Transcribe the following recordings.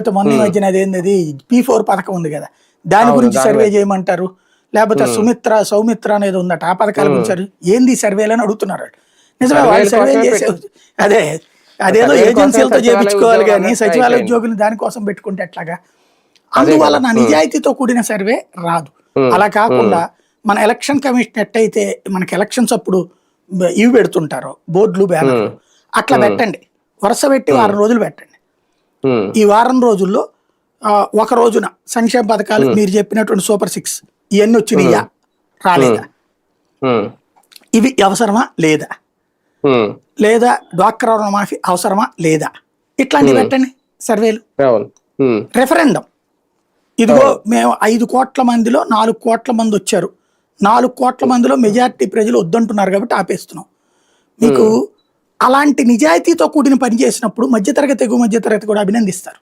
లేకపోతే మొన్న మధ్యన అదేంది పీ ఫోర్ పథకం ఉంది కదా. దాని గురించి సర్వే చేయమంటారు? లేకపోతే సుమిత్ర సౌమిత్ర అనేది ఉందట ఆ పథకాల గురించి ఏంది సర్వేలు అని అడుగుతున్నారు. నిజమే వాళ్ళు సర్వే చేసే అదే అదేదో ఏజెన్సీలతో సచివాలయ చేపించుకోవాలి కానీ సచివాలయ. ఉద్యోగులు దానికోసం పెట్టుకుంటే ఎట్లాగా? అందువల్ల నా నిజాయితీతో కూడిన సర్వే రాదు. అలా కాకుండా మన ఎలక్షన్ కమిషన్ ఎట్టయితే మనకి ఎలక్షన్స్ అప్పుడు ఇవి పెడుతుంటారో బోర్డులు బ్యానర్లు అట్లా పెట్టండి. వరుస పెట్టి వారం రోజులు పెట్టండి. ఈ వారం రోజుల్లో ఒక రోజున సంక్షేమ పథకాలు మీరు చెప్పినటువంటి సూపర్ సిక్స్ ఇవన్నీ వచ్చినాయా? రాలేదా? ఉమ్, ఇవి అవసరమా? లేదా? లేదా డ్వాక్రా రుణమాఫీ అవసరమా? లేదా? ఇట్లాంటివి పెట్టండి సర్వేలు. రెఫరెండం ఇదిగో మేము ఐదు కోట్ల మందిలో నాలుగు కోట్ల మంది వచ్చారు. నాలుగు కోట్ల మందిలో మెజారిటీ ప్రజలు వద్దంటున్నారు కాబట్టి ఆపేస్తున్నాం. మీకు అలాంటి నిజాయితీతో కూడిన పని చేసినప్పుడు మధ్యతరగతి ఎగువ మధ్యతరగతి కూడా అభినందిస్తారు.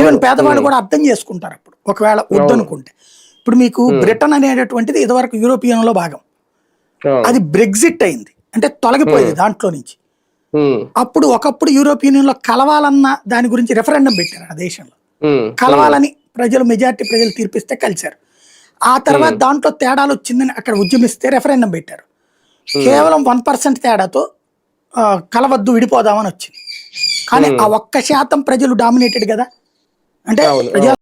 ఈవెన్ పేదవాళ్ళు కూడా అర్థం చేసుకుంటారు అప్పుడు. ఒకవేళ వద్దనుకుంటే. ఇప్పుడు మీకు బ్రిటన్ అనేటటువంటిది ఇదివరకు యూరోపియన్లో భాగం. అది బ్రెగ్జిట్ అయింది. అంటే తొలగిపోయింది దాంట్లో నుంచి. అప్పుడు ఒకప్పుడు యూరోపియన్ యూనియన్లో కలవాలన్న దాని గురించి రెఫరెండం పెట్టారు ఆ దేశంలో. కలవాలని ప్రజలు మెజారిటీ ప్రజలు తీర్పిస్తే కలిశారు. ఆ తర్వాత దాంట్లో తేడాలు వచ్చిందని అక్కడ ఉద్యమిస్తే రెఫరెండం పెట్టారు. కేవలం వన్ పర్సెంట్ తేడాతో కలవద్దు విడిపోదామని వచ్చింది. కానీ ఆ ఒక్క శాతం ప్రజలు డామినేటెడ్ కదా? అంటే ప్రజా